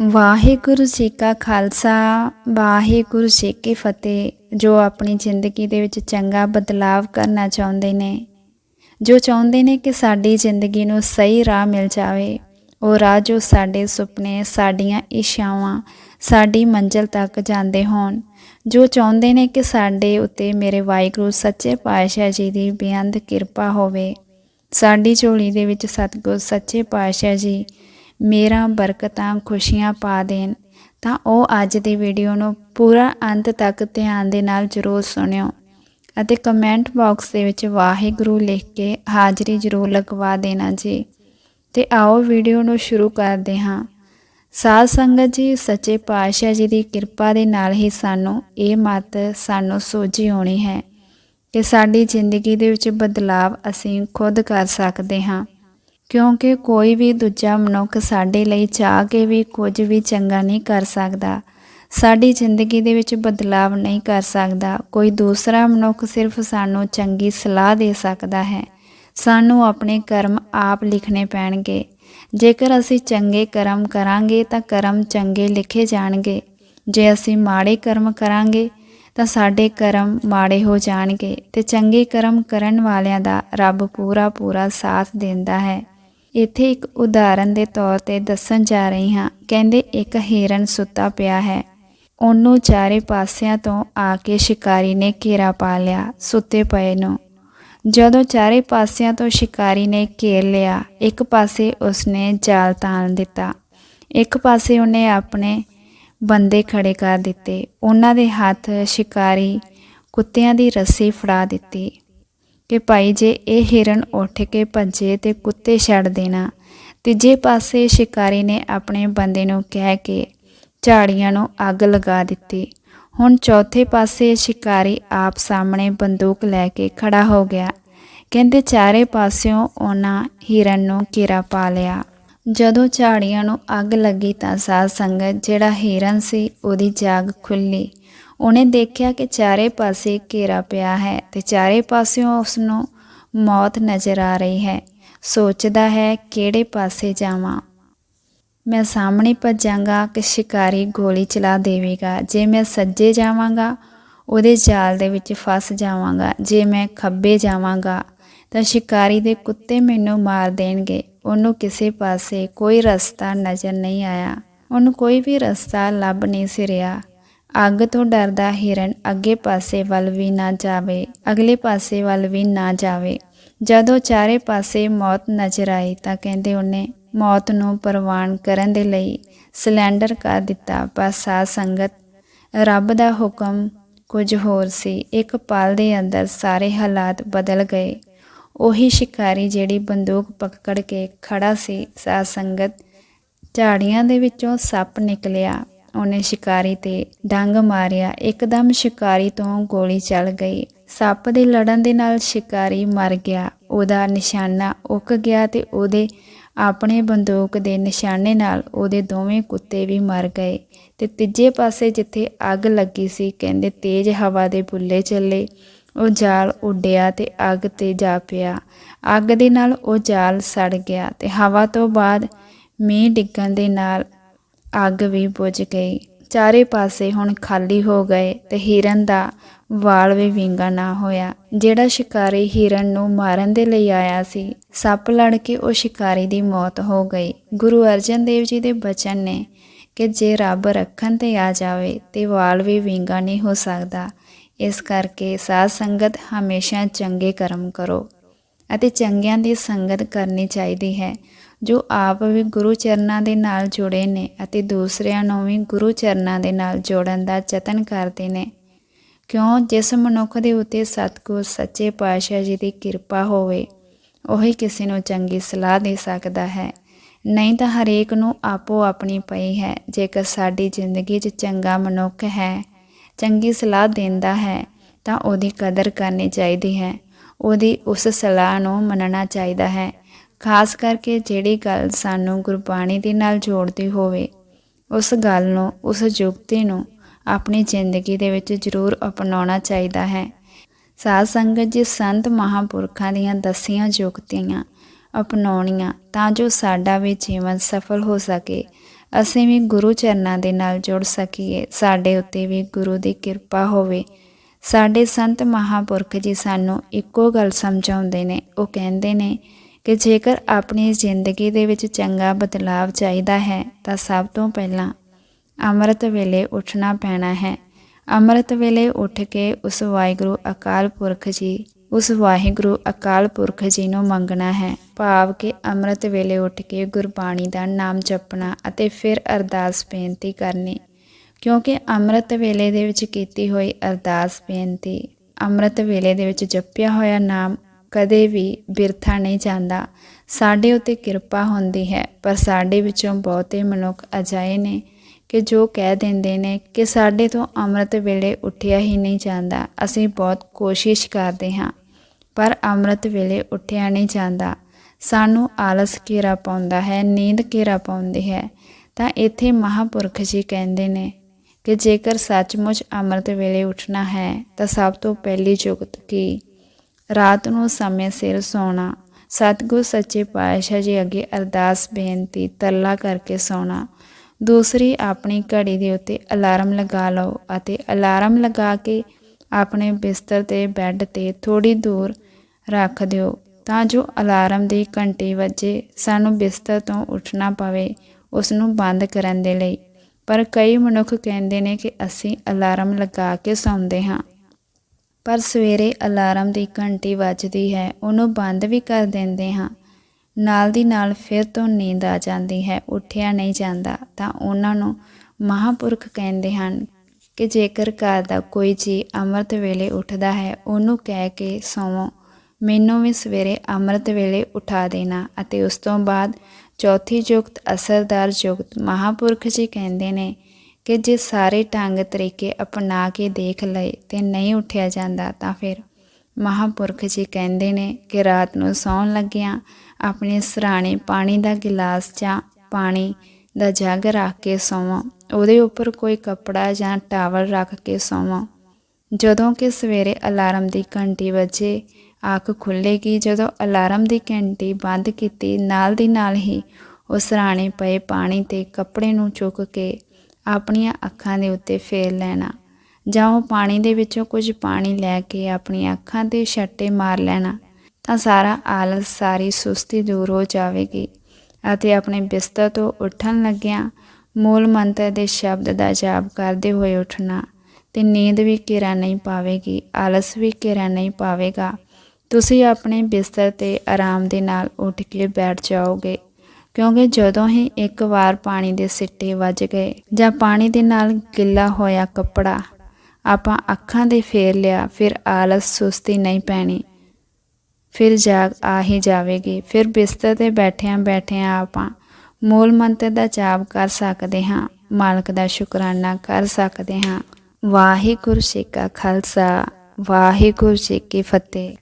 ਵਾਹਿਗੁਰੂ ਜੀ ਕਾ ਖਾਲਸਾ, ਵਾਹਿਗੁਰੂ ਜੀ ਕੀ ਫਤਿਹ। ਜੋ ਆਪਣੀ ਜ਼ਿੰਦਗੀ ਦੇ ਵਿੱਚ ਚੰਗਾ ਬਦਲਾਵ ਕਰਨਾ ਚਾਹੁੰਦੇ ਨੇ, ਜੋ ਚਾਹੁੰਦੇ ਨੇ ਕਿ ਸਾਡੀ ਜ਼ਿੰਦਗੀ ਨੂੰ ਸਹੀ ਰਾਹ ਮਿਲ ਜਾਵੇ, ਉਹ ਰਾਹ ਜੋ ਸਾਡੇ ਸੁਪਨੇ, ਸਾਡੀਆਂ ਇੱਛਾਵਾਂ, ਸਾਡੀ ਮੰਜ਼ਿਲ ਤੱਕ ਜਾਂਦੇ ਹੋਣ। ਜੋ ਚਾਹੁੰਦੇ ਨੇ ਕਿ ਸਾਡੇ ਉੱਤੇ ਮੇਰੇ ਵਾਹਿਗੁਰੂ ਸੱਚੇ ਪਾਤਸ਼ਾਹ ਜੀ ਦੀ ਬੇਅੰਤ ਕਿਰਪਾ ਹੋਵੇ। ਸਾਡੀ ਝੋਲੀ ਦੇ ਵਿੱਚ ਸਤਿਗੁਰ, ਸੱਚੇ ਪਾਤਸ਼ਾਹ ਜੀ ਮੇਰਾ ਬਰਕਤਾਂ ਖੁਸ਼ੀਆਂ ਪਾ ਦੇਣ, ਤਾਂ ਉਹ ਅੱਜ ਦੀ ਵੀਡੀਓ ਨੂੰ ਪੂਰਾ ਅੰਤ ਤੱਕ ਧਿਆਨ ਦੇ ਨਾਲ ਜ਼ਰੂਰ ਸੁਣਿਓ ਅਤੇ ਕਮੈਂਟ ਬਾਕਸ ਦੇ ਵਿੱਚ ਵਾਹਿਗੁਰੂ ਲਿਖ ਕੇ ਹਾਜ਼ਰੀ ਜ਼ਰੂਰ ਲਗਵਾ ਦੇਣਾ ਜੀ। ਤੇ ਆਓ ਵੀਡੀਓ ਨੂੰ ਸ਼ੁਰੂ ਕਰਦੇ ਹਾਂ। ਸਾਧ ਸੰਗਤ ਜੀ, ਸੱਚੇ ਪਾਤਸ਼ਾਹ ਜੀ ਦੀ ਕਿਰਪਾ ਦੇ ਨਾਲ ਹੀ ਸਾਨੂੰ ਇਹ ਮਤ ਸਾਨੂੰ ਸੋਝੀ ਹੋਣੀ ਹੈ ਕਿ ਸਾਡੀ ਜ਼ਿੰਦਗੀ ਦੇ ਵਿੱਚ ਬਦਲਾਵ ਅਸੀਂ ਖੁਦ ਕਰ ਸਕਦੇ ਹਾਂ। ਕਿਉਂਕਿ ਕੋਈ ਵੀ ਦੂਜਾ ਮਨੁੱਖ ਸਾਡੇ ਲਈ ਚਾਹ ਕੇ ਵੀ ਕੁਝ ਵੀ ਚੰਗਾ ਨਹੀਂ ਕਰ ਸਕਦਾ। ਸਾਡੀ ਜ਼ਿੰਦਗੀ ਦੇ ਵਿੱਚ ਬਦਲਾਵ ਨਹੀਂ ਕਰ ਸਕਦਾ। ਕੋਈ ਦੂਸਰਾ ਮਨੁੱਖ ਸਿਰਫ ਸਾਨੂੰ ਚੰਗੀ ਸਲਾਹ ਦੇ ਸਕਦਾ ਹੈ। ਸਾਨੂੰ ਆਪਣੇ ਕਰਮ ਆਪ ਲਿਖਣੇ ਪੈਣਗੇ। ਜੇਕਰ ਅਸੀਂ ਚੰਗੇ ਕਰਮ ਕਰਾਂਗੇ ਤਾਂ ਕਰਮ ਚੰਗੇ ਲਿਖੇ ਜਾਣਗੇ। ਜੇ ਅਸੀਂ ਮਾੜੇ ਕਰਮ ਕਰਾਂਗੇ ਤਾਂ ਸਾਡੇ ਕਰਮ ਮਾੜੇ ਹੋ ਜਾਣਗੇ ਤੇ ਚੰਗੇ ਕਰਮ ਕਰਨ ਵਾਲਿਆਂ ਦਾ ਰੱਬ ਪੂਰਾ ਪੂਰਾ ਸਾਥ ਦਿੰਦਾ ਹੈ। ਇੱਥੇ ਇੱਕ ਉਦਾਹਰਨ ਦੇ ਤੌਰ ਤੇ ਦੱਸਣ ਜਾ ਰਹੀ ਹਾਂ। ਕਹਿੰਦੇ, ਇੱਕ ਹਿਰਨ ਸੁੱਤਾ ਪਿਆ ਹੈ। ਉਹਨੂੰ ਚਾਰੇ ਪਾਸਿਆਂ ਤੋਂ ਆ ਕੇ ਸ਼ਿਕਾਰੀ ਨੇ ਘੇਰਾ ਪਾ ਲਿਆ, ਸੁੱਤੇ ਪਏ ਨੂੰ। ਜਦੋਂ ਚਾਰੇ ਪਾਸਿਆਂ ਤੋਂ ਸ਼ਿਕਾਰੀ ਨੇ ਘੇਰ ਲਿਆ, ਇੱਕ ਪਾਸੇ ਉਸਨੇ ਜਾਲ ਤਾਣ ਦਿੱਤਾ। ਇੱਕ ਪਾਸੇ ਉਹਨੇ ਆਪਣੇ ਬੰਦੇ ਖੜੇ ਕਰ ਦਿੱਤੇ। ਉਹਨਾਂ ਦੇ ਹੱਥ ਸ਼ਿਕਾਰੀ ਕੁੱਤਿਆਂ ਦੀ ਰੱਸੀ ਫੜਾ ਦਿੱਤੀ। ਕਿ ਭਾਈ ਜੇ ਇਹ ਹਿਰਨ ਉੱਠ ਕੇ ਭੱਜੇ ਤੇ ਕੁੱਤੇ ਛੱਡ ਦੇਣਾ। ਤੀਜੇ ਪਾਸੇ ਸ਼ਿਕਾਰੀ ਨੇ ਆਪਣੇ ਬੰਦੇ ਨੂੰ ਕਹਿ ਕੇ ਝਾੜੀਆਂ ਨੂੰ ਅੱਗ ਲਗਾ ਦਿੱਤੀ। ਹੁਣ ਚੌਥੇ ਪਾਸੇ ਸ਼ਿਕਾਰੀ ਆਪ ਸਾਹਮਣੇ ਬੰਦੂਕ ਲੈ ਕੇ ਖੜਾ ਹੋ ਗਿਆ। ਕਹਿੰਦੇ ਚਾਰੇ ਪਾਸਿਓਂ ਉਹਨਾਂ ਹਿਰਨ ਨੂੰ ਘੇਰਾ ਪਾ ਲਿਆ। ਜਦੋਂ ਝਾੜੀਆਂ ਨੂੰ ਅੱਗ ਲੱਗੀ ਤਾਂ ਸਾਧ ਸੰਗਤ ਜਿਹੜਾ ਹਿਰਨ ਸੀ ਉਹਦੀ ਜਾਗ ਖੁੱਲੀ ਉਹਨੇ ਦੇਖਿਆ ਕਿ ਚਾਰੇ ਪਾਸੇ ਘੇਰਾ ਪਿਆ ਹੈ ਤੇ ਚਾਰੇ ਪਾਸਿਓਂ ਉਸ ਨੂੰ ਮੌਤ ਨਜ਼ਰ ਆ ਰਹੀ ਹੈ। ਸੋਚਦਾ ਹੈ, ਕਿਹੜੇ ਪਾਸੇ ਜਾਵਾਂ? ਮੈਂ ਸਾਹਮਣੇ ਭੱਜਾਂਗਾ ਕਿ ਸ਼ਿਕਾਰੀ ਗੋਲੀ ਚਲਾ ਦੇਵੇਗਾ। ਜੇ ਮੈਂ ਸੱਜੇ ਜਾਵਾਂਗਾ, ਉਹਦੇ ਜਾਲ ਦੇ ਵਿੱਚ ਫਸ ਜਾਵਾਂਗਾ। ਜੇ ਮੈਂ ਖੱਬੇ ਜਾਵਾਂਗਾ, ਤਾਂ ਸ਼ਿਕਾਰੀ ਦੇ ਕੁੱਤੇ ਮੈਨੂੰ ਮਾਰ ਦੇਣਗੇ। ਉਹਨੂੰ ਕਿਸੇ ਪਾਸੇ ਕੋਈ ਰਸਤਾ ਨਜ਼ਰ ਨਹੀਂ ਆਇਆ। ਉਹਨੂੰ ਕੋਈ ਵੀ ਰਸਤਾ ਲੱਭ ਨਹੀਂ ਸੀ ਰਿਹਾ। ਅੱਗ ਤੋਂ ਡਰਦਾ ਹਿਰਨ ਅੱਗੇ ਪਾਸੇ ਵੱਲ ਵੀ ਨਾ ਜਾਵੇ, ਅਗਲੇ ਪਾਸੇ ਵੱਲ ਵੀ ਨਾ ਜਾਵੇ। ਜਦੋਂ ਚਾਰੇ ਪਾਸੇ ਮੌਤ ਨਜ਼ਰ ਆਈ ਤਾਂ ਕਹਿੰਦੇ ਉਹਨੇ ਮੌਤ ਨੂੰ ਪ੍ਰਵਾਨ ਕਰਨ ਦੇ ਲਈ ਸਿਲੰਡਰ ਕਰ ਦਿੱਤਾ, ਪਰ ਸਾਧ ਸੰਗਤ ਰੱਬ ਦਾ ਹੁਕਮ ਕੁਝ ਹੋਰ ਸੀ। ਇੱਕ ਪਲ ਦੇ ਅੰਦਰ ਸਾਰੇ ਹਾਲਾਤ ਬਦਲ ਗਏ। ਉਹੀ ਸ਼ਿਕਾਰੀ ਜਿਹੜੀ ਬੰਦੂਕ ਪਕੜ ਕੇ ਖੜਾ ਸੀ, ਸਾਧ ਸੰਗਤ ਝਾੜੀਆਂ ਦੇ ਵਿੱਚੋਂ ਸੱਪ ਨਿਕਲਿਆ। ਉਹਨੇ ਸ਼ਿਕਾਰੀ ਤੇ ਡੰਗ ਮਾਰਿਆ। ਇੱਕਦਮ ਸ਼ਿਕਾਰੀ ਤੋਂ ਗੋਲੀ ਚੱਲ ਗਈ। ਸੱਪ ਦੇ ਲੜਨ ਦੇ ਨਾਲ ਸ਼ਿਕਾਰੀ ਮਰ ਗਿਆ। ਉਹਦਾ ਨਿਸ਼ਾਨਾ ਉੱਕ ਗਿਆ ਤੇ ਉਹਦੇ ਆਪਣੇ ਬੰਦੂਕ ਦੇ ਨਿਸ਼ਾਨੇ ਨਾਲ ਉਹਦੇ ਦੋਵੇਂ ਕੁੱਤੇ ਵੀ ਮਰ ਗਏ ਤੇ ਤੀਜੇ ਪਾਸੇ ਜਿੱਥੇ ਅੱਗ ਲੱਗੀ ਸੀ, ਕਹਿੰਦੇ ਤੇਜ਼ ਹਵਾ ਦੇ ਬੁੱਲੇ ਚੱਲੇ, ਉਹ ਜਾਲ ਉੱਡਿਆ ਤੇ ਅੱਗ ਤੇ ਜਾ ਪਿਆ। ਅੱਗ ਦੇ ਨਾਲ ਉਹ ਜਾਲ ਸੜ ਗਿਆ ਤੇ ਹਵਾ ਤੋਂ ਬਾਅਦ ਮੀਂਹ ਡਿੱਗਣ ਦੇ ਨਾਲ ਅੱਗ ਵੀ ਬੁਝ ਗਈ। ਚਾਰੇ ਪਾਸੇ ਹੁਣ ਖਾਲੀ ਹੋ ਗਏ ਤੇ ਹਿਰਨ ਦਾ ਵਾਲ ਵੀ ਵਿੰਗਾ ਨਾ ਹੋਇਆ। ਜਿਹੜਾ ਸ਼ਿਕਾਰੀ ਹਿਰਨ ਨੂੰ ਮਾਰਨ ਦੇ ਲਈ ਆਇਆ ਸੀ, ਸੱਪ ਲੜ ਕੇ ਉਹ ਸ਼ਿਕਾਰੀ ਦੀ ਮੌਤ ਹੋ ਗਈ। ਗੁਰੂ ਅਰਜਨ ਦੇਵ ਜੀ ਦੇ ਬਚਨ ਨੇ ਕਿ ਜੇ ਰੱਬ ਰੱਖਣ ਤੇ ਆ ਜਾਵੇ ਤੇ ਵਾਲ ਵੀ ਵਿੰਗਾ ਨਹੀਂ ਹੋ ਸਕਦਾ। ਇਸ ਕਰਕੇ ਸਾਧ ਸੰਗਤ ਹਮੇਸ਼ਾ ਚੰਗੇ ਕਰਮ ਕਰੋ ਅਤੇ ਚੰਗਿਆਂ ਦੀ ਸੰਗਤ ਕਰਨੀ ਚਾਹੀਦੀ ਹੈ। ਜੋ ਆਪ ਵੀ ਗੁਰੂ ਚਰਨਾਂ ਦੇ ਨਾਲ ਜੁੜੇ ਨੇ ਅਤੇ ਦੂਸਰਿਆਂ ਨੂੰ ਵੀ ਗੁਰੂ ਚਰਨਾਂ ਦੇ ਨਾਲ ਜੋੜਨ ਦਾ ਯਤਨ ਕਰਦੇ ਨੇ। ਕਿਉਂ? ਜਿਸ ਮਨੁੱਖ ਦੇ ਉੱਤੇ ਸਤਿਗੁਰ, ਸੱਚੇ ਪਾਤਸ਼ਾਹ ਜੀ ਦੀ ਕਿਰਪਾ ਹੋਵੇ, ਉਹੀ ਕਿਸੇ ਨੂੰ ਚੰਗੀ ਸਲਾਹ ਦੇ ਸਕਦਾ ਹੈ। ਨਹੀਂ ਤਾਂ ਹਰੇਕ ਨੂੰ ਆਪੋ ਆਪਣੀ ਪਈ ਹੈ, ਜੇਕਰ ਸਾਡੀ ਜ਼ਿੰਦਗੀ 'ਚ ਚੰਗਾ ਮਨੁੱਖ ਹੈ, ਚੰਗੀ ਸਲਾਹ ਦਿੰਦਾ ਹੈ, ਤਾਂ ਉਹਦੀ ਕਦਰ ਕਰਨੀ ਚਾਹੀਦੀ ਹੈ। ਉਹਦੀ ਉਸ ਸਲਾਹ ਨੂੰ ਮੰਨਣਾ ਚਾਹੀਦਾ ਹੈ। ਖਾਸ ਕਰਕੇ ਜਿਹੜੀ ਗੱਲ ਸਾਨੂੰ ਗੁਰਬਾਣੀ ਦੇ ਨਾਲ ਜੋੜਦੀ ਹੋਵੇ, ਉਸ ਗੱਲ ਨੂੰ, ਉਸ ਯੁਕਤੀ ਨੂੰ ਆਪਣੀ ਜ਼ਿੰਦਗੀ ਦੇ ਵਿੱਚ ਜ਼ਰੂਰ ਅਪਣਾਉਣਾ ਚਾਹੀਦਾ ਹੈ। ਸਾਧ ਸੰਗਤ ਜੀ, ਸੰਤ ਮਹਾਪੁਰਖਾਂ ਦੀਆਂ ਦਸੀਆਂ ਯੁਕਤੀਆਂ ਅਪਣਾਉਣੀਆਂ ਤਾਂ ਜੋ ਸਾਡਾ ਵੀ ਜੀਵਨ ਸਫਲ ਹੋ ਸਕੇ। ਅਸੀਂ ਵੀ ਗੁਰੂ ਚਰਨਾਂ ਦੇ ਨਾਲ ਜੁੜ ਸਕੀਏ। ਸਾਡੇ ਉੱਤੇ ਵੀ ਗੁਰੂ ਦੀ ਕਿਰਪਾ ਹੋਵੇ। ਸਾਡੇ ਸੰਤ ਮਹਾਪੁਰਖ ਜੀ ਸਾਨੂੰ ਇੱਕੋ ਗੱਲ ਸਮਝਾਉਂਦੇ ਨੇ। ਉਹ ਕਹਿੰਦੇ ਨੇ ਕਿ ਜੇਕਰ ਆਪਣੀ ਜ਼ਿੰਦਗੀ ਦੇ ਵਿੱਚ ਚੰਗਾ ਬਦਲਾਵ ਚਾਹੀਦਾ ਹੈ, ਤਾਂ ਸਭ ਤੋਂ ਪਹਿਲਾਂ ਅੰਮ੍ਰਿਤ ਵੇਲੇ ਉੱਠਣਾ ਪੈਣਾ ਹੈ। ਅੰਮ੍ਰਿਤ ਵੇਲੇ ਉੱਠ ਕੇ ਉਸ ਵਾਹਿਗੁਰੂ ਅਕਾਲ ਪੁਰਖ ਜੀ, ਉਸ ਵਾਹਿਗੁਰੂ ਅਕਾਲ ਪੁਰਖ ਜੀ ਨੂੰ ਮੰਗਣਾ ਹੈ। ਭਾਵ ਕਿ ਅੰਮ੍ਰਿਤ ਵੇਲੇ ਉੱਠ ਕੇ ਗੁਰਬਾਣੀ ਦਾ ਨਾਮ ਜਪਣਾ ਅਤੇ ਫਿਰ ਅਰਦਾਸ ਬੇਨਤੀ ਕਰਨੀ। ਕਿਉਂਕਿ ਅੰਮ੍ਰਿਤ ਵੇਲੇ ਦੇ ਵਿੱਚ ਕੀਤੀ ਹੋਈ ਅਰਦਾਸ ਬੇਨਤੀ, ਅੰਮ੍ਰਿਤ ਵੇਲੇ ਦੇ ਵਿੱਚ ਜਪਿਆ ਹੋਇਆ ਨਾਮ ਕਦੇ ਵੀ ਬਿਰਥਾ ਨਹੀਂ ਜਾਂਦਾ। ਸਾਡੇ ਉੱਤੇ ਕਿਰਪਾ ਹੁੰਦੀ ਹੈ, ਪਰ ਸਾਡੇ ਵਿੱਚੋਂ ਬਹੁਤੇ ਮਨੁੱਖ ਅਜਾਏ ਨੇ ਕਿ ਜੋ ਕਹਿ ਦਿੰਦੇ ਨੇ ਕਿ ਸਾਡੇ ਤੋਂ ਅੰਮ੍ਰਿਤ ਵੇਲੇ ਉੱਠਿਆ ਹੀ ਨਹੀਂ ਜਾਂਦਾ। ਅਸੀਂ ਬਹੁਤ ਕੋਸ਼ਿਸ਼ ਕਰਦੇ ਹਾਂ, ਪਰ ਅੰਮ੍ਰਿਤ ਵੇਲੇ ਉੱਠਿਆ ਨਹੀਂ ਜਾਂਦਾ। ਸਾਨੂੰ ਆਲਸ ਘੇਰਾ ਪਾਉਂਦਾ ਹੈ, ਨੀਂਦ ਘੇਰਾ ਪਾਉਂਦੀ ਹੈ। ਤਾਂ ਇੱਥੇ ਮਹਾਪੁਰਖ ਜੀ ਕਹਿੰਦੇ ਨੇ ਕਿ ਜੇਕਰ ਸੱਚਮੁੱਚ ਅੰਮ੍ਰਿਤ ਵੇਲੇ ਉੱਠਣਾ ਹੈ, ਤਾਂ ਸਭ ਤੋਂ ਪਹਿਲੀ ਜੁਗਤ ਕੀ? ਰਾਤ ਨੂੰ ਸਮੇਂ ਸਿਰ ਸੌਣਾ। ਸਤਿਗੁਰ ਸੱਚੇ ਪਾਤਸ਼ਾਹ ਜੀ ਅੱਗੇ ਅਰਦਾਸ, ਬੇਨਤੀ ਤਰਲਾ ਕਰਕੇ ਸੌਣਾ। ਦੂਸਰੀ, ਆਪਣੀ ਘੜੀ ਦੇ ਉੱਤੇ ਅਲਾਰਮ ਲਗਾ ਲਓ ਅਤੇ ਅਲਾਰਮ ਲਗਾ ਕੇ ਆਪਣੇ ਬਿਸਤਰ ਤੇ ਬੈੱਡ ਤੇ ਥੋੜੀ ਦੂਰ ਰੱਖ ਦਿਓ ਤਾਂ ਜੋ ਅਲਾਰਮ ਦੀ ਘੰਟੀ ਵੱਜੇ, ਸਾਨੂੰ ਬਿਸਤਰ ਤੋਂ ਉੱਠਣਾ ਪਵੇ ਉਸ ਨੂੰ ਬੰਦ ਕਰਨ ਦੇ ਲਈ। ਪਰ ਕਈ ਮਨੁੱਖ ਕਹਿੰਦੇ ਨੇ ਕਿ ਅਸੀਂ ਅਲਾਰਮ ਲਗਾ ਕੇ ਸੌਂਦੇ ਹਾਂ। ਪਰ ਸਵੇਰੇ ਅਲਾਰਮ ਦੀ ਘੰਟੀ ਵੱਜਦੀ ਹੈ, ਉਹਨੂੰ ਬੰਦ ਵੀ ਕਰ ਦਿੰਦੇ ਹਾਂ। ਨਾਲ ਦੀ ਨਾਲ ਫਿਰ ਤੋਂ ਨੀਂਦ ਆ ਜਾਂਦੀ ਹੈ, ਉੱਠਿਆ ਨਹੀਂ ਜਾਂਦਾ ਤਾਂ ਉਹਨਾਂ ਨੂੰ ਮਹਾਪੁਰਖ ਕਹਿੰਦੇ ਹਨ ਕਿ ਜੇਕਰ ਘਰ ਦਾ ਕੋਈ ਜੀ ਅੰਮ੍ਰਿਤ ਵੇਲੇ ਉੱਠਦਾ ਹੈ, ਉਹਨੂੰ ਕਹਿ ਕੇ ਸੌਵੋ। ਮੈਨੂੰ ਵੀ ਸਵੇਰੇ ਅੰਮ੍ਰਿਤ ਵੇਲੇ ਉਠਾ ਦੇਣਾ ਅਤੇ ਉਸ ਤੋਂ ਬਾਅਦ ਚੌਥੀ ਜੁਗਤ ਅਸਰਦਾਰ ਜੁਗਤ ਮਹਾਪੁਰਖ ਜੀ ਕਹਿੰਦੇ ਨੇ ਕਿ ਜੇ ਸਾਰੇ ਢੰਗ ਤਰੀਕੇ ਅਪਣਾ ਕੇ ਦੇਖ ਲਏ ਤੇ ਨਹੀਂ ਉੱਠਿਆ ਜਾਂਦਾ ਤਾਂ ਫਿਰ ਮਹਾਪੁਰਖ ਜੀ ਕਹਿੰਦੇ ਨੇ ਕਿ ਰਾਤ ਨੂੰ ਸੌਣ ਲੱਗਿਆਂ ਆਪਣੇ ਸਰਾਣੇ ਪਾਣੀ ਦਾ ਗਿਲਾਸ ਜਾਂ ਪਾਣੀ ਦਾ ਜੱਗ ਰੱਖ ਕੇ ਸੌਵਾਂ। ਉਹਦੇ ਉੱਪਰ ਕੋਈ ਕੱਪੜਾ ਜਾਂ ਟਾਵਲ ਰੱਖ ਕੇ ਸੌਵਾਂ। ਜਦੋਂ ਕਿ ਸਵੇਰੇ ਅਲਾਰਮ ਦੀ ਘੰਟੀ ਵੱਜੇ, ਅੱਖ ਖੁੱਲੇਗੀ ਜਦੋਂ ਅਲਾਰਮ ਦੀ ਘੰਟੀ ਬੰਦ ਕੀਤੀ, ਨਾਲ ਦੀ ਨਾਲ ਹੀ ਉਹ ਸਰਾਣੇ ਪਏ ਪਾਣੀ ਤੇ ਕੱਪੜੇ ਨੂੰ ਚੁੱਕ ਕੇ ਆਪਣੀਆਂ ਅੱਖਾਂ ਦੇ ਉੱਤੇ ਫੇਰ ਲੈਣਾ। ਜਾਂ ਉਹ ਪਾਣੀ ਦੇ ਵਿੱਚੋਂ ਕੁਝ ਪਾਣੀ ਲੈ ਕੇ ਆਪਣੀਆਂ ਅੱਖਾਂ ਤੇ ਛੱਟੇ ਮਾਰ ਲੈਣਾ ਤਾਂ ਸਾਰਾ ਆਲਸ ਸਾਰੀ ਸੁਸਤੀ ਦੂਰ ਹੋ ਜਾਵੇਗੀ ਅਤੇ ਆਪਣੇ ਬਿਸਤਰ ਤੋਂ ਉੱਠਣ ਲੱਗਿਆਂ ਮੂਲ ਮੰਤਰ ਦੇ ਸ਼ਬਦ ਦਾ ਜਾਪ ਕਰਦੇ ਹੋਏ ਉੱਠਣਾ ਤੇ ਨੀਂਦ ਵੀ ਘੇਰਾ ਨਹੀਂ ਪਾਵੇਗੀ, ਆਲਸ ਵੀ ਘੇਰਾ ਨਹੀਂ ਪਾਵੇਗਾ। ਤੁਸੀਂ ਆਪਣੇ ਬਿਸਤਰ ਤੇ ਆਰਾਮ ਦੇ ਨਾਲ ਉੱਠ ਕੇ ਬੈਠ ਜਾਓਗੇ। ਕਿਉਂਕਿ ਜਦੋਂ ਹੀ ਇੱਕ ਵਾਰ ਪਾਣੀ ਦੇ ਸਿੱਟੇ ਵੱਜ ਗਏ ਜਾਂ ਪਾਣੀ ਦੇ ਨਾਲ ਗਿੱਲਾ ਹੋਇਆ ਕੱਪੜਾ, ਆਪਾਂ ਅੱਖਾਂ ਦੇ ਫੇਰ ਲਿਆ, ਫਿਰ ਆਲਸ ਸੁਸਤੀ ਨਹੀਂ ਪੈਣੀ। ਫਿਰ ਜਾਗ ਆ ਹੀ ਜਾਵੇਗੀ। ਫਿਰ ਬਿਸਤਰ ਤੇ ਬੈਠਿਆਂ ਬੈਠਿਆਂ ਆਪਾਂ ਮੂਲ ਮੰਤਰ ਦਾ ਜਾਪ ਕਰ ਸਕਦੇ ਹਾਂ, ਮਾਲਕ ਦਾ ਸ਼ੁਕਰਾਨਾ ਕਰ ਸਕਦੇ ਹਾਂ। ਵਾਹਿਗੁਰੂ ਜੀ ਕਾ ਖਾਲਸਾ, ਵਾਹਿਗੁਰੂ ਜੀ ਕੀ ਫਤਿਹ।